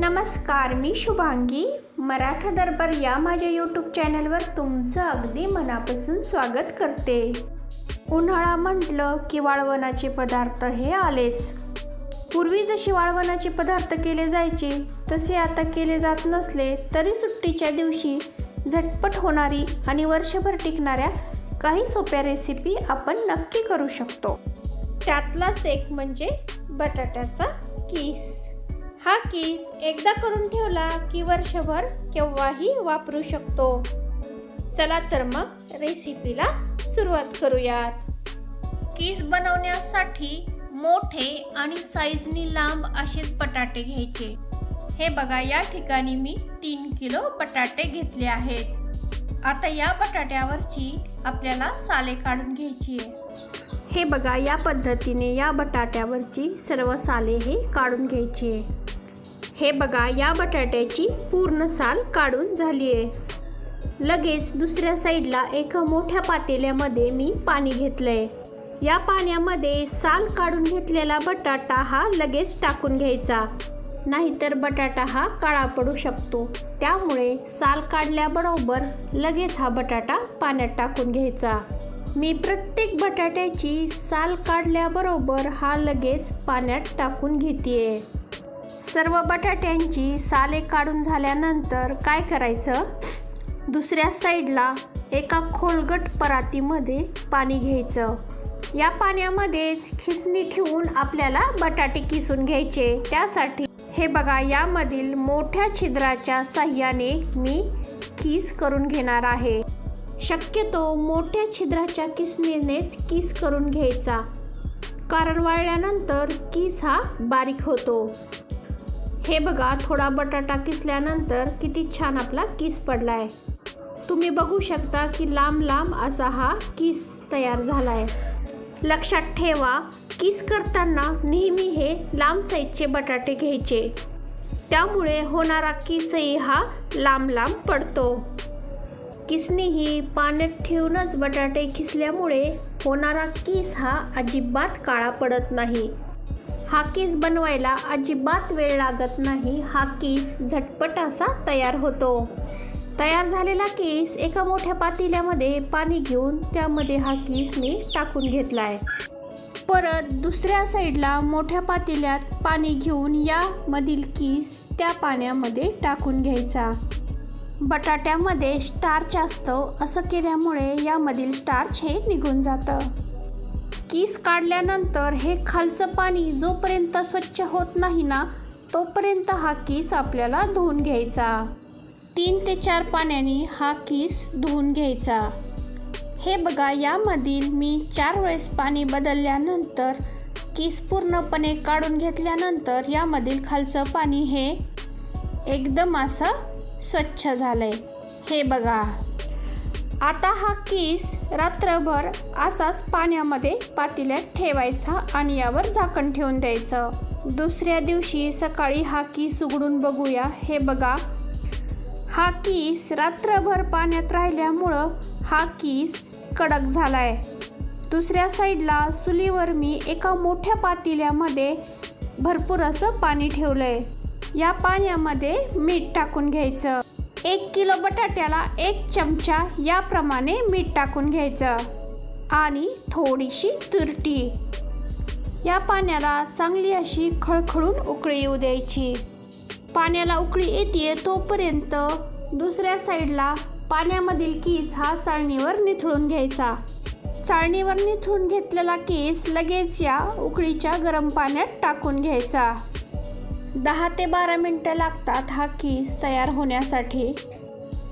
नमस्कार मी शुभांगी. मराठा दरबार या माझ्या यूट्यूब चॅनलवर तुमचं अगदी मनापासून स्वागत करते. उन्हाळा म्हटलं की वाळवणाचे पदार्थ हे आलेच. पूर्वी जशी वाळवणाचे पदार्थ केले जायचे तसे आता केले जात नसले तरी सुट्टीच्या दिवशी झटपट होणारी आणि वर्षभर टिकणाऱ्या काही सोप्या रेसिपी आपण नक्की करू शकतो. त्यातलाच एक म्हणजे बटाट्याचा किस. हा केस एकदा करून ठेवला की वर्षभर केव्हाही वापरू शकतो. चला तर मग रेसिपीला सुरुवात करूयात. किस बनवण्यासाठी मोठे आणि साईजनी लांब असेच बटाटे घ्यायचे. हे बघा या ठिकाणी मी तीन किलो बटाटे घेतले आहेत. आता या बटाट्यावरची आपल्याला साले काढून घ्यायची आहे. हे बघा या पद्धतीने या बटाट्यावरची सर्व साले हे काढून घ्यायची आहे. हे बघा या बटाट्याची पूर्ण साल काढून झाली आहे लगेच दुसऱ्या साईडला एका मोठ्या पातेल्यामध्ये मी पाणी घेतलंय. या पाण्यामध्ये साल काढून घेतलेला बटाटा हा लगेच टाकून घ्यायचा. नाहीतर बटाटा हा काळा पडू शकतो. त्यामुळे साल काढल्याबरोबर लगेच हा बटाटा पाण्यात टाकून घ्यायचा. मी प्रत्येक बटाट्याची साल काढल्याबरोबर हा लगेच पाण्यात टाकून घेते सर्व बटाट्यांची साले काढून झाल्यानंतर काय करायचं? दुसऱ्या साईडला एका खोलगट परातीमध्ये पाणी घ्यायचं. या पाण्यामध्येच खिसणी ठेवून आपल्याला बटाटे किसून घ्यायचे. त्यासाठी हे बघा यामधील मोठ्या छिद्राच्या साह्याने मी किस करून घेणार आहे. शक्यतो मोठ्या छिद्राच्या किसणीनेच किस करून घ्यायचा. कारण वाळल्यानंतर किस हा बारीक होतो. हे बघा थोडा बटाटा किसल्यानंतर किती छान आपला किस पडला आहे तुम्ही बघू शकता की लांब लांब असा हा किस तयार झाला आहे लक्षात ठेवा किस करताना नेहमी हे लांब साईजचे बटाटे घ्यायचे. त्यामुळे होणारा किसही हा लांब लांब पडतो. किसनी ही पाण्यात ठेवूनच बटाटे किसल्यामुळे होणारा किस हा अजिबात काळा पडत नाही. हा किस बनवायला अजिबात वेळ लागत नाही. हा केस झटपट असा तयार होतो. तयार झालेला केस एका मोठ्या पातेल्यामध्ये पाणी घेऊन त्यामध्ये हा केस मी टाकून घेतला आहे परत दुसऱ्या साईडला मोठ्या पातेल्यात पाणी घेऊन यामधील कीस त्या पाण्यामध्ये टाकून घ्यायचा. बटाट्यामध्ये स्टार्च असतं. असं केल्यामुळे यामधील स्टार्च हे निघून जातं. कीस काढल्यानंतर हे खालचं पाणी जोपर्यंत स्वच्छ होत नाही ना तोपर्यंत हा कीस आपल्याला धुवून घ्यायचा. तीन ते चार पाण्याने हा कीस धुवून घ्यायचा. हे बघा यामधील मी चार वेळेस पाणी बदलल्यानंतर कीस पूर्णपणे काढून घेतल्यानंतर यामधील खालचं पाणी हे एकदम असं स्वच्छ झालं आहे हे बघा. आता हा कीस रात्रभर असाच पाण्यामध्ये पातेल्यात ठेवायचा आणि यावर झाकण ठेवून द्यायचं. दुसऱ्या दिवशी सकाळी हा कीस उघडून बघूया. हे बघा. हा कीस रात्रभर पाण्यात राहिल्यामुळं हा कीस कडक झाला आहे दुसऱ्या साईडला चुलीवर मी एका मोठ्या पातेल्यामध्ये भरपूर असं पाणी ठेवलं आहे या पाण्यामध्ये मीठ टाकून घ्यायचं. एक किलो बटाट्याला एक चमचा याप्रमाणे मीठ टाकून घ्यायचं. आणि थोडीशी तुरटी. या पाण्याला चांगली अशी खळखळून उकळी येऊ द्यायची. पाण्याला उकळी येते तोपर्यंत दुसऱ्या साईडला पाण्यामधील केस हा चाळणीवर निथळून घ्यायचा. चाळणीवर निथळून घेतलेला केस लगेच या उकळीच्या गरम पाण्यात टाकून घ्यायचा. दहा ते बारा मिनटं लागतात हा कीस तयार होण्यासाठी.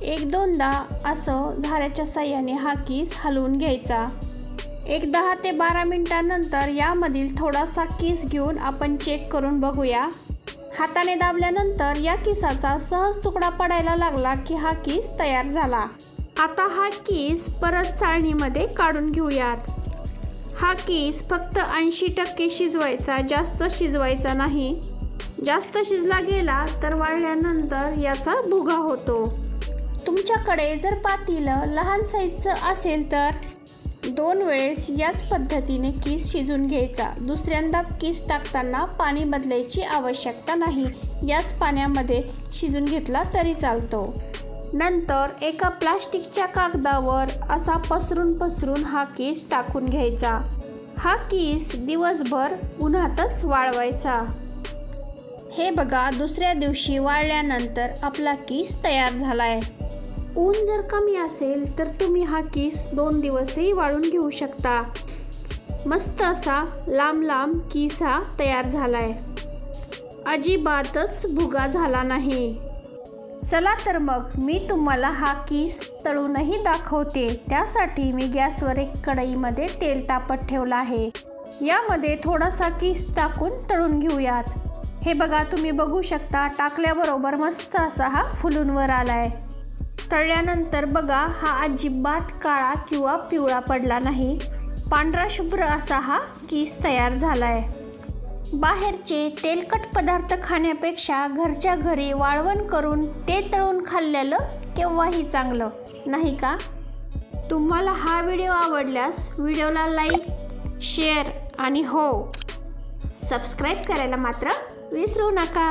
एक दोनदा असं झाऱ्याच्या साह्याने हा कीस हलवून घ्यायचा. एक दहा ते बारा मिनटानंतर यामधील थोडासा कीस घेऊन आपण चेक करून बघूया. हाताने दाबल्यानंतर या किसाचा सहज तुकडा पडायला लागला की हा किस तयार झाला. आता हा किस परत चाळणीमध्ये काढून घेऊयात. हा किस फक्त ऐंशी टक्के शिजवायचा जास्त शिजवायचा नाही. जास्त शिजला गेला तर वाळल्यानंतर याचा भुगा होतो. तुमच्याकडे जर पातेलं लहान साईजचं असेल तर दोन वेळेस याच पद्धतीने किस शिजून घ्यायचा. दुसऱ्यांदा किस टाकताना पाणी बदलायची आवश्यकता नाही. याच पाण्यामध्ये शिजून घेतला तरी चालतो. नंतर एका प्लास्टिकच्या कागदावर असा पसरून पसरून हा केस टाकून घ्यायचा. हा केस दिवसभर उन्हातच वाळवायचा. हे बघा दुसऱ्या दिवशी वाळल्यानंतर आपला केस तयार झाला आहे ऊन जर कमी असेल तर तुम्ही हा केस दोन दिवसही वाळून घेऊ शकता. मस्त असा लांब लांब किस हा तयार झाला आहे अजिबातच भुगा झाला नाही. चला तर मग मी तुम्हाला हा किस तळूनही दाखवते. त्यासाठी मी गॅसवर एक कढईमध्ये तेल तापत ठेवलं आहे. यामध्ये थोडासा किस टाकून तळून घेऊयात. हे बघा तुम्ही बघू शकता टाकल्याबरोबर मस्त असा हा फुलूंवर आला आहे तळल्यानंतर बघा हा अजिबात काळा किंवा पिवळा पडला नाही. पांढरा शुभ्र असा हा कीस तयार झाला आहे बाहेरचे तेलकट पदार्थ खाण्यापेक्षा घरच्या घरी वाळवण करून ते तळून खाल्लेलं केव्हाही चांगलं नाही का? तुम्हाला हा व्हिडिओ आवडल्यास व्हिडिओला लाईक शेअर आणि हो सबस्क्राईब करायला मात्र विसरू नका.